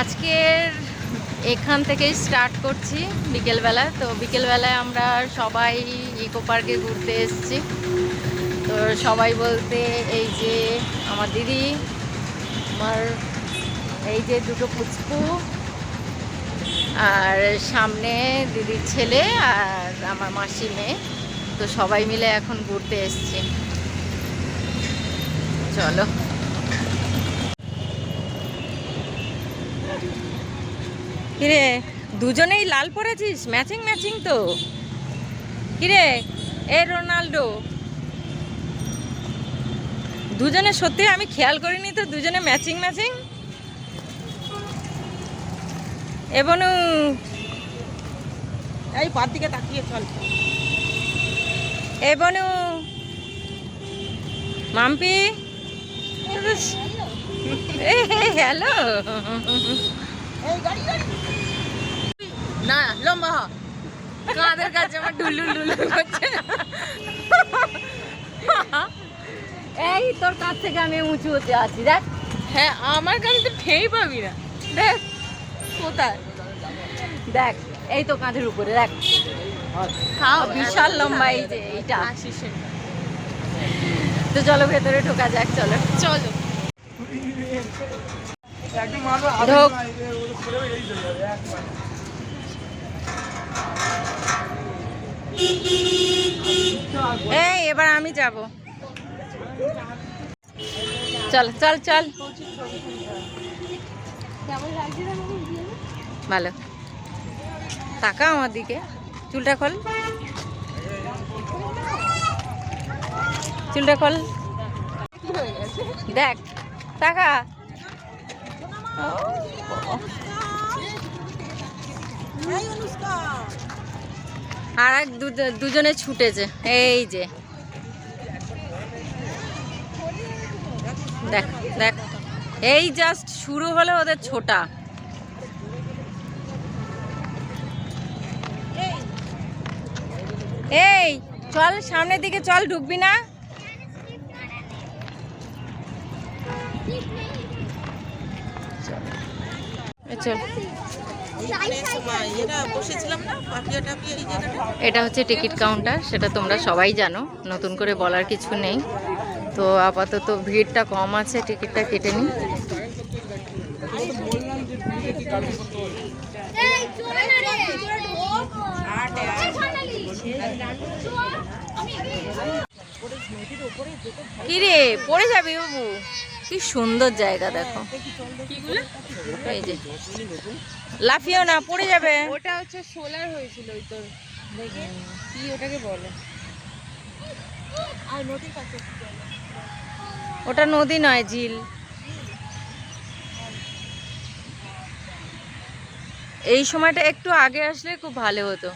আজকের এখান থেকেই স্টার্ট করছি বিকেলবেলা। তো বিকেলবেলায় আমরা সবাই ইকো পার্কে ঘুরতে এসেছি। তো সবাই বলতে এই যে আমার দিদি, আমার এই যে দুটো পুচকু আর সামনে দিদির ছেলে আর আমার মাসি মেয়ে। তো সবাই মিলে এখন ঘুরতে এসছি। চলো। কিরে দুজনেই লাল পরেছিস? ম্যাচিং ম্যাচিং তো। কিরে এ রোনাল্ডো। দুজনে সত্যি আমি খেয়াল করিনি তো দুজনে ম্যাচিং ম্যাচিং এবনু এই বাদ দিকে তাকিয়ে চল। এবনু মাম্পি? এ হ্যালো না লম্বা হ। কাঁধের কাছে আমার ডুলুল ডুলুল করছে। এই তোর কাছ থেকে আমি উঁচু হতে আছি দেখ। হ্যাঁ আমার গাড়ি তো ঠেই পাবি না। দেখ কোথায়? দেখ এই তো কাঁধের উপরে দেখ। খাও বিশাল লম্বা এই যে এইটা। তো চলো ভেতরে ঢোকা যাক চলো। চলো। ঢোক। এই, এবার আমি যাব। চল চল চল। ভালো। তাকা আমার দিকে। চুলটা খোল। চুলটা খোল। দেখ টাকা আর এক দুজনে ছুটেছে, এই যে। দেখ দেখ। এই জাস্ট শুরু হলো ওদের ছোটা। এই, চল সামনের দিকে চল ঢুকবি না। চল। এটা বসেছিলাম না? পাপিয়া টাপিয়া এই জায়গাটা? এটা হচ্ছে টিকিট কাউন্টার সেটা তোমরা সবাই জানো নতুন করে বলার কিছু নেই। তো আপাতত ভিড়টা কম আছে টিকিটটা কেটে নিই। কি রে। পড়ে যাবি বাবু? কি সুন্দর জায়গা দেখো। এই যে। লাফিও না পড়ে যাবে। ওটা হচ্ছে সোলার হয়েছিল ওই তোর দেখে? কি ওটাকে বলে? আর নদীর কাছে ওটা নদী নয় ঝিল। এই সময়টা একটু আগে আসলে খুব ভালো হতো।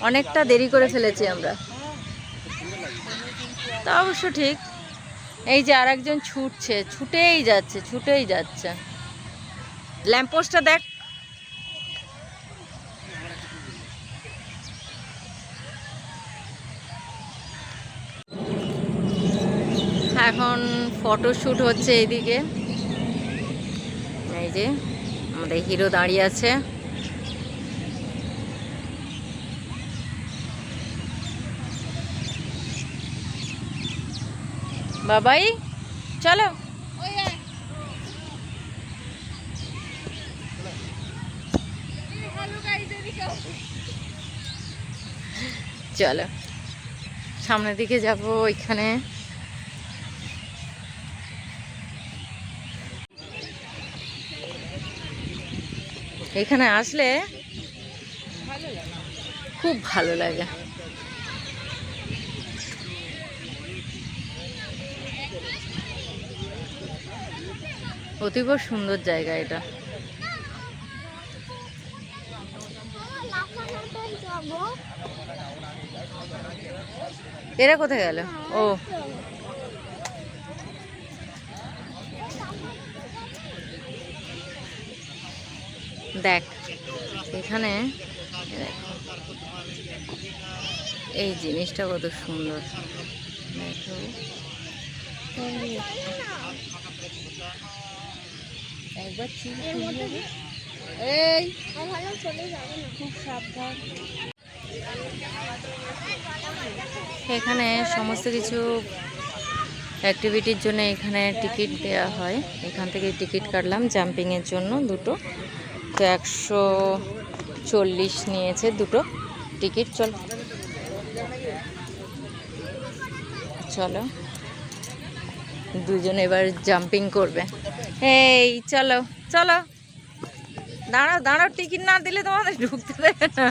অনেকটা দেরি করে ফেলেছি আমরা। তা অবশ্য ঠিক। এই যে আর একজন ছুটছে ছুটেই যাচ্ছে ছুটেই যাচ্ছে। ল্যাম্পোস্টটা দেখ। এখন ফটোশ্যুট হচ্ছে এইদিকে। এই যে আমাদের হিরো দাঁড়িয়ে আছে। বাবাই চলো। চলো সামনের দিকে যাব ওইখানে। এখানে আসলে খুব ভালো লাগে। অতীব সুন্দর জায়গা এটা। এরা কোথায় গেল? ও। দেখ, এখানে এই জিনিসটা কত সুন্দর। দেখো। একবার এই। খুব সাবধান। এখানে সমস্ত কিছু অ্যাক্টিভিটির জন্য এখানে টিকিট দেওয়া হয়। এখান থেকে টিকিট কাটলাম জাম্পিংয়ের জন্য দুটো। তো একশো চল্লিশ নিয়েছে দুটো টিকিট চল। চলো। দুজন এবার জাম্পিং করবে। এই, চলো চলো। দাঁড়াও দাঁড়াও টিকিট না দিলে তোমাদের ঢুকতে দেবে না।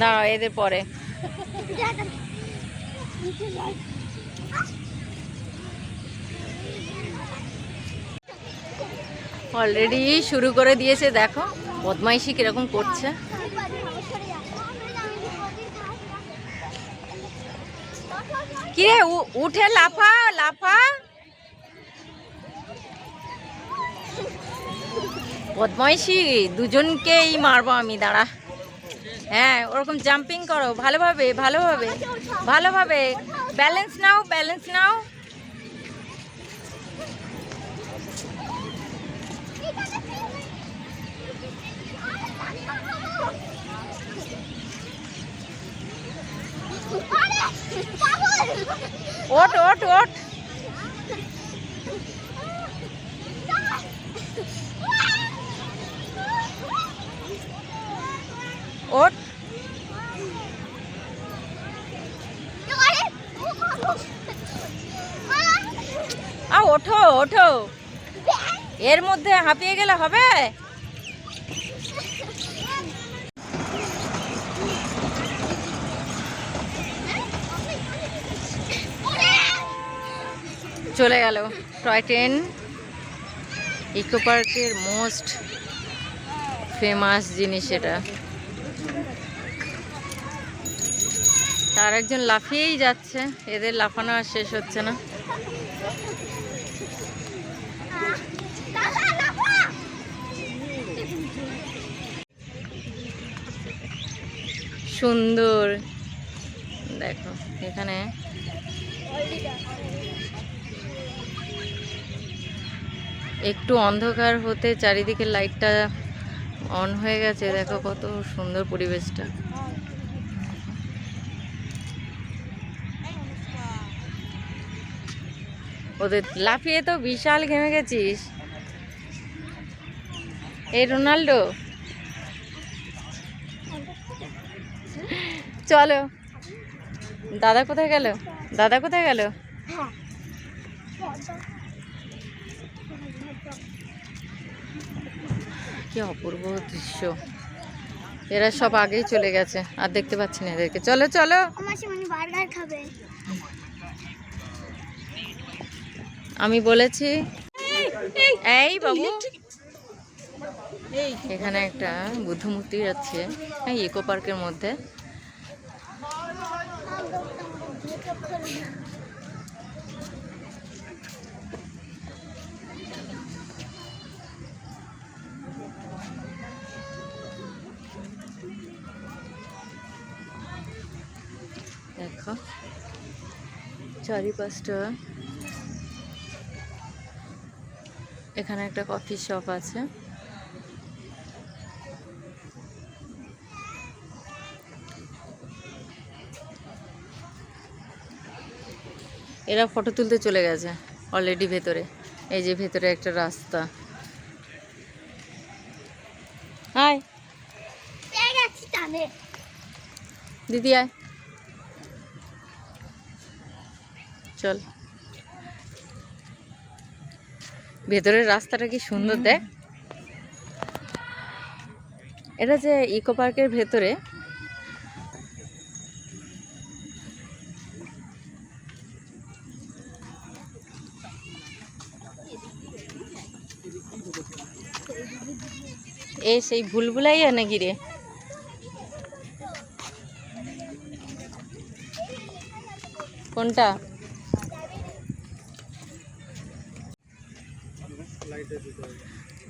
দাঁড়াও, এদের পরে। অলরেডি শুরু করে দিয়েছে, দেখো, বদমাইশি কীরকম করছে। কিরে উঠে লাফা লাফা। বদমাইশি দুজনকেই মারবো আমি, দাঁড়া। হ্যাঁ ওরকম জাম্পিং করো, ভালোভাবে ভালোভাবে ভালোভাবে। ব্যালেন্স নাও ব্যালেন্স নাও। ওঠ ওঠ ওঠ। আ ওঠো ওঠো। এর মধ্যে হাঁপিয়ে গেলে হবে? চলে গেল। টয় ট্রেন ইকো পার্কের মোস্ট ফেমাস জিনিস এটা। তার একজন লাফিয়েই যাচ্ছে, এদের লাফানো আর শেষ হচ্ছে না। সুন্দর। দেখো, এখানে একটু অন্ধকার হতে চারিদিকে লাইটটা অন হয়ে গেছে, দেখো কত সুন্দর পরিবেশটা। ওদের লাফিয়ে তো বিশাল ঘেমে গেছিস। এই রোনাল্ডো, চলো। দাদা কোথায় গেল? দাদা কোথায় গেল? কি অপূর্ব দৃশ্য। এরা সব আগেই চলে গেছে আর দেখতে পাচ্ছি না এদেরকে। চলো চলো। আমি বলেছি এই বাবু। এখানে একটা বুদ্ধ মূর্তি আছে এই ইকো পার্কের মধ্যে। দেখো। চারিপাশটা। এখানে একটা কফি শপ আছে। এরা ফটো তুলতে চলে গেছে অলরেডি ভেতরে। এই যে ভেতরে একটা রাস্তা। টানে দিদি আয়। চল। ভেতরের রাস্তাটা কি সুন্দর দেখ। এটা যে ইকো পার্কের ভেতরে। এ সেই ভুলভুলাইয়া নাকি রে? কোনটা?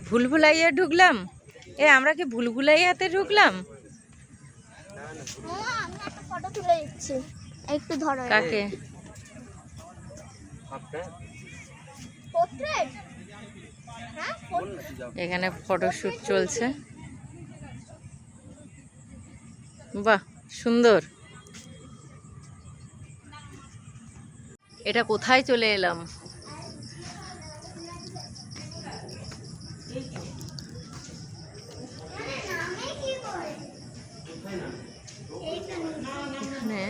ভুলভুলাইয়া ঢুকলাম? এ আমরা কি ভুলভুলাইয়াতে ঢুকলাম? একটা ধরো। কাকে? হ্যাঁ এখানে ফটোশ্যুট চলছে। বাহ সুন্দর। এটা কোথায় চলে এলাম এখানে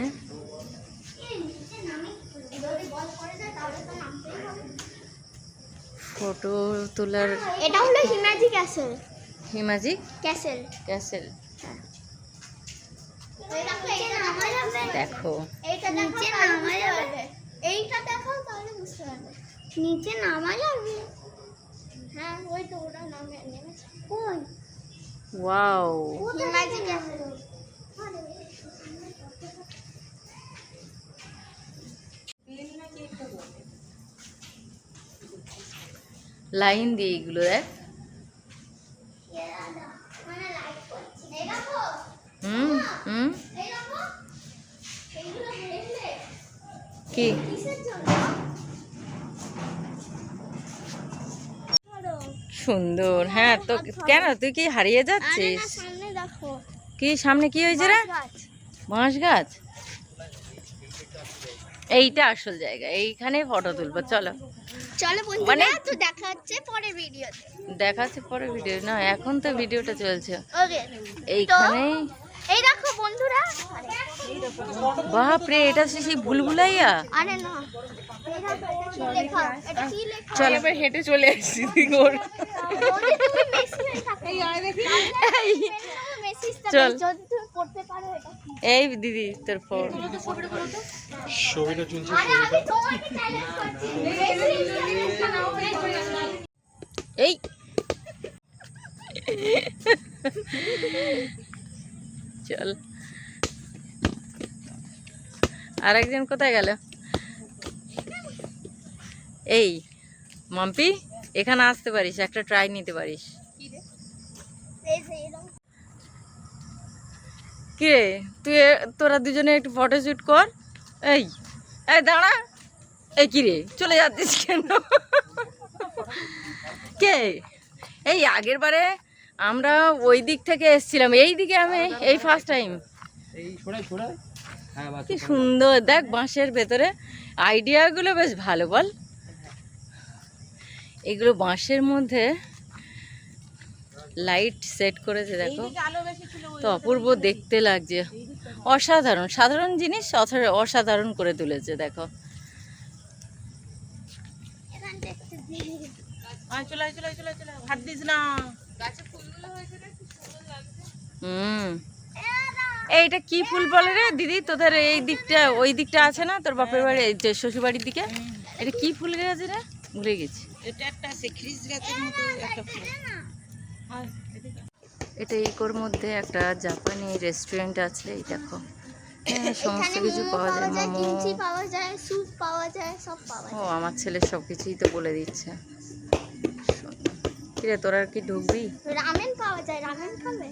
ফটো তোলার এটা হলো Himeji castle. Himeji castle. Castle. দেখো। দেখো নিচে নামা যাবে এইটা দেখো তাহলে বুঝতে পারবে। নিচে নামা যাবে হ্যাঁ ওই তো ওটা নামে নেমেছে। কোন ওয়াও। হিমাজি ক্যাসেল। লাইন দিয়ে এগুলো দেখ। কি? সুন্দর হ্যাঁ তো কেন তুই কি হারিয়ে যাচ্ছিস? কি, সামনে কি হয়েছে রে? বাঁশ গাছ? এইটা আসল জায়গা এইখানে ফটো তুলবো, চলো। চলো বন্ধুরা মানে- তো দেখা হচ্ছে পরের ভিডিওতে দেখাচ্ছে পরের ভিডিও না এখন তো ভিডিওটা চলছে। ওকে এইখানেই এই দেখো বন্ধুরা বাপ রে এটা সেই ভুলভুলাইয়া আরে না এই দেখো, এটা কি লেখা এটা কি লেখা চল এবার হেঁটে চলে এসেছি গোর যদি তুমি মেসি হয়ে থাকো মেসিজ চল। এই দিদি তোর ফোন ছবিটা চলছে আরে আমি তোমাকে চ্যালেঞ্জ করছি এই চল। আরেকজন কোথায় গেল? এই, মাম্পি, এখানে আসতে পারিস, একটা ট্রাই নিতে পারিস। যে তুই তোরা দুজনে একটু ফটোশ্যুট কর। এই এই দাঁড়া। এই কিরে চলে যাচ্ছিস কেন? কে? এই আগের বারে আমরা ওই দিক থেকে এসছিলাম। এই দিকে আমি এই ফার্স্ট টাইম কি সুন্দর। দেখ বাঁশের ভেতরে আইডিয়াগুলো বেশ ভালো, বল। এগুলো বাঁশের মধ্যে লাইট সেট করেছে, দেখো। তো অপূর্ব দেখতে লাগছে। অসাধারণ। সাধারণ জিনিস অসাধারণ করে তুলেছে, দেখো। এখান থেকে হুম। এইটা কি ফুল বলে রে? দিদি তোদের এই দিকটা ওই দিকটা আছে না? তোর বাপের বাড়ি এই যে শ্বশুর বাড়ির দিকে? এটা কি ফুল গাছ রে? ভুলে গেছি। এটা ইকোর মধ্যে একটা জাপানি রেস্টুরেন্ট আছে এই দেখো। হ্যাঁ, সমস্ত কিছু পাওয়া যায় মোমো। পাওয়া যায় স্যুপ পাওয়া যায় সব পাওয়া যায়। ও আমার ছেলে সব কিছুই তো বলে দিচ্ছে। কিরে তোরা আর কি ঢুকবি? রামেন পাওয়া যায় রামেন খাবে?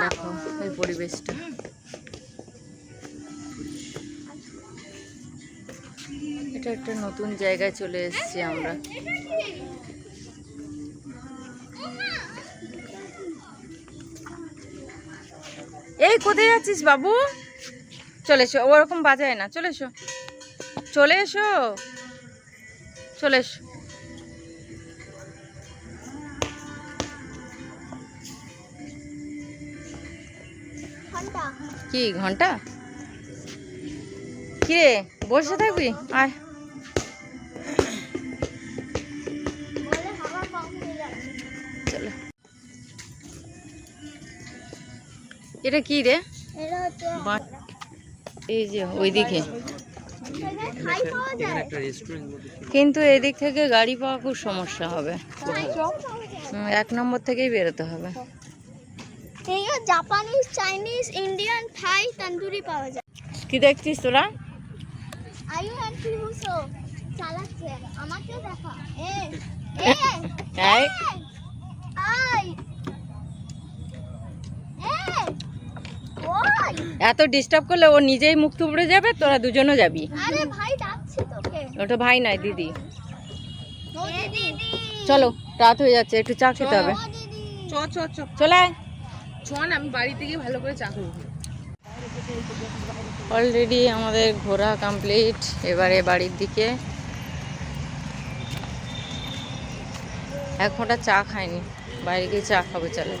দেখো এই পরিবেশটা। এটা একটা নতুন জায়গায় চলে এসেছি আমরা। এই কোথায় যাচ্ছিস বাবু? চলে এসো ওরকম বাজায় না চলে এসো। চলে এসো। চলে এসো। কি ঘণ্টা? কিরে বসে থাকবি? আয়। হয়ে চলো। এটা কি রে? এই যে ওইদিকে। কিন্তু এদিক থেকে গাড়ি পাওয়া খুব সমস্যা হবে। এক নম্বর থেকেই বেরোতে হবে। এই Japanese Chinese Indian Thai tandoori পাওয়া যায়। কি দেখছিস তোরা? আয়ু হ্যাপি হুসো চালাচ্ছে। আমাকেও দেখা। এ এ এই, আই এত ডিস্টার্ব করলে ও নিজেই মুখ থুবড়ে যাবে তোরা দুজনও যাবি। আরে ভাই ডাকছে তোকে। ওটা ভাই নাই দিদি। চলো রাত হয়ে যাচ্ছে একটু চা খেতে হবে। চলে আয়। চ আমি বাড়িতে গিয়ে ভালো করে চা করব অলরেডি আমাদের ঘোরা কমপ্লিট এবারে বাড়ির দিকে। এক ফোঁটা চা খাইনি বাইরে গিয়ে চা খাব চলে।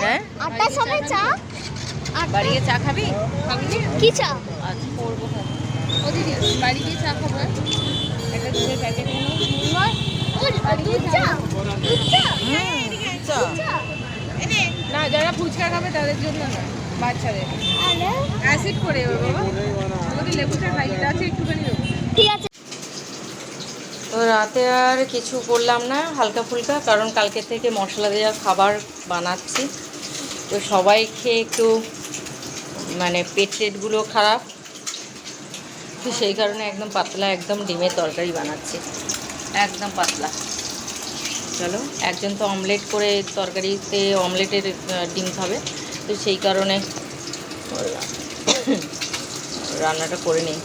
হ্যাঁ? আটটার চা বাড়ি গিয়ে চা খাবি? কি চা? আচ্ছা করব। দিদি বাড়ি গিয়ে চা খাব হ্যাঁ? একটা দুধের প্যাকেট না যারা ফুচকা খাবে তাদের জন্য না বাচ্চাদের। অ্যাসিড করে বাবা। যদি লেবু খাই এটা আছে একটুখানি ঠিক আছে। তো রাতে আর কিছু করলাম না হালকা ফুলকা কারণ কালকে থেকে মশলা দেওয়া খাবার বানাচ্ছি। তো সবাই খেয়ে একটু মানে পেট টেটগুলো খারাপ। তো সেই কারণে একদম পাতলা একদম ডিমের তরকারি বানাচ্ছি। একদম পাতলা। চলো। একজন তো অমলেট করে তরকারিতে অমলেটের ডিম খাবে। তো সেই কারণে রান্নাটা করে নিই।